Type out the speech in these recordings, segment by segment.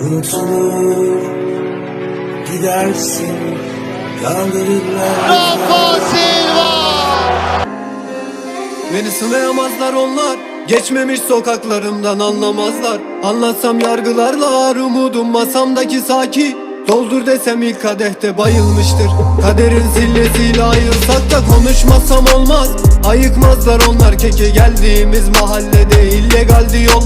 Unutulur gidersin Kaldırırlar Rafa Silva. Beni sınayamazlar onlar Geçmemiş sokaklarımdan anlamazlar. Anlatsam yargılarlar umudum masamdaki saki. Doldur desem ilk kadehte bayılmıştır. Kaderin zillesiyle ayırsak da konuşmasam olmaz. Ayıkmazlar onlar keke geldiğimiz mahallede illegaldi yollar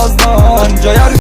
Anca yargı